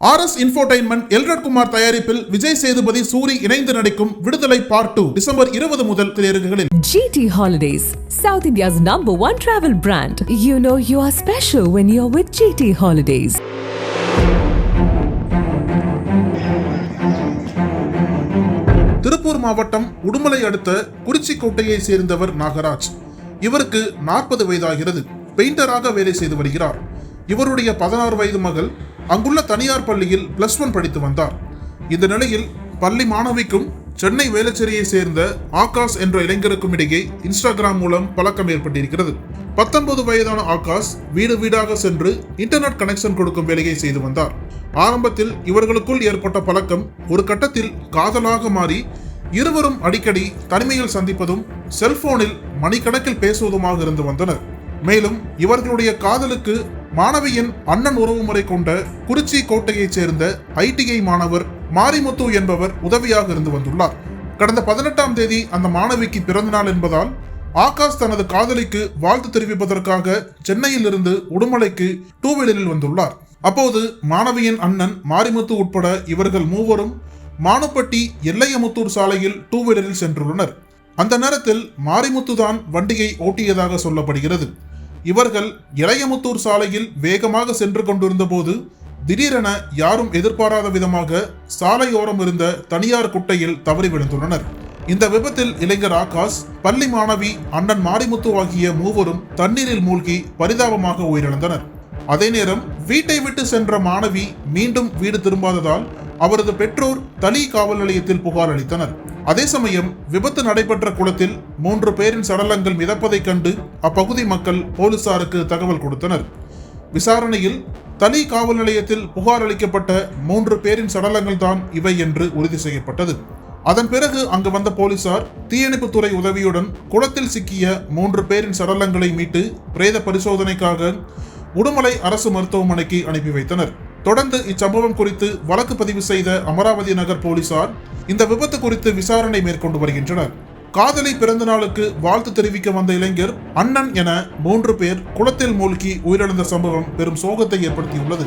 R S infotainment Elred Kumar தயாரிப்பில் விஜய் சேதுபதி சூரி இணைந்து நடிக்கும் விடுதலை பார்ட் டூ டிசம்பர் இருபது முதல் திரையரங்குகளில் GT Holidays, South India's number one travel brand. You know you are special when you're with GT Holidays. Tiruppur மாவட்டம் உடுமலை அடுத்த குறிச்சிக்கோட்டையை சேர்ந்தவர் நாகராஜ் இவருக்கு நாற்பது வயதாகிறது பெயிண்டராக வேலை செய்து வருகிறார் இவருடைய பதினாறு வயது மகள் அங்குள்ள தனியார் பள்ளியில் பிளஸ் ஒன் படித்து வந்தார். இந்த நிலையில் பள்ளி மாணவிக்கும் சென்னை வேளச்சேரியை சேர்ந்த ஆகாஷ் என்ற இளைஞருக்கும் இடையே இன்ஸ்டாகிராம் மூலம் பழக்கம் ஏற்பட்டிருக்கிறது. பத்தொன்பது வயதான ஆகாஷ் வீடு வீடாக சென்று இன்டர்நெட் கனெக்ஷன் கொடுக்கும் வேலையை செய்து வந்தார். ஆரம்பத்தில் இவர்களுக்குள் ஏற்பட்ட பழக்கம் ஒரு கட்டத்தில் காதலாக மாறி இருவரும் அடிக்கடி தனிமையில் சந்திப்பதும் செல்போனில் மணிக்கணக்கில் பேசுவதுமாக இருந்து வந்தனர். மேலும் இவர்களுடைய காதலுக்கு மாணவியின் அண்ணன் உறவுமுறை கொண்ட குறிச்சி கோட்டையைச் சேர்ந்த ஐடிஐ மாணவர் மாரிமுத்து என்பவர் உதவியாக இருந்து வந்துள்ளார். கடந்த பதினெட்டாம் தேதி அந்த மாணவிக்கு பிறந்த நாள் என்பதால் ஆகாஷ் தனது காதலிக்கு வாழ்த்து தெரிவிப்பதற்காக சென்னையில் இருந்து உடுமலைக்கு டூ வீலரில் வந்துள்ளார். அப்போது மாணவியின் அண்ணன் மாரிமுத்து உட்பட இவர்கள் மூவரும் மானுப்பட்டி எல்லையமுத்தூர் சாலையில் டூ வீலரில் சென்றுள்ளனர். அந்த நேரத்தில் மாரிமுத்து தான் வண்டியை ஓட்டியதாக சொல்லப்படுகிறது. இவர்கள் இளையமுத்தூர் சாலையில் வேகமாக சென்று கொண்டிருந்த போது திடீரென யாரும் எதிர்பாராத விதமாக சாலையோரம் இருந்த தனியார் குட்டையில் தவறி விழுந்துள்ளனர். இந்த விபத்தில் இளைஞர் ஆகாஷ் பள்ளி மாணவி அண்ணன் மாரிமுத்து ஆகிய மூவரும் தண்ணீரில் மூழ்கி பரிதாபமாக உயிரிழந்தனர். அதே நேரம் வீட்டை விட்டு சென்ற மாணவி மீண்டும் வீடு திரும்பாததால் அவரது பெற்றோர் தனி காவல் நிலையத்தில் புகார் அளித்தனர். அதே சமயம் விபத்து நடைபெற்ற குளத்தில் மூன்று பேரின் சடலங்கள் மிதப்பதைக் கண்டு அப்பகுதி மக்கள் போலீசாருக்கு தகவல் கொடுத்தனர். விசாரணையில் தனி காவல் நிலையத்தில் புகார் அளிக்கப்பட்ட மூன்று பேரின் சடலங்கள் தான் இவை என்று உறுதி செய்யப்பட்டது. அதன் பிறகு அங்கு வந்த போலீசார் தீயணைப்புத்துறை உதவியுடன் குளத்தில் சிக்கிய மூன்று பேரின் சடலங்களை மீட்டு பிரேத பரிசோதனைக்காக உடுமலை அரசு மருத்துவமனைக்கு அனுப்பி வைத்தனர். தொடர்ந்து இச்சம்பவம் குறித்து வழக்கு பதிவு செய்த அமராவதி நகர் போலீசார் இந்த விபத்து குறித்து விசாரணை மேற்கொண்டு வருகின்றனர். காதலி பிறந்த நாளுக்கு வாழ்த்து தெரிவிக்க வந்த இளைஞர் அண்ணன் என மூன்று பேர் குளத்தில் மூழ்கி உயிரிழந்த சம்பவம் பெரும் சோகத்தை ஏற்படுத்தியுள்ளது.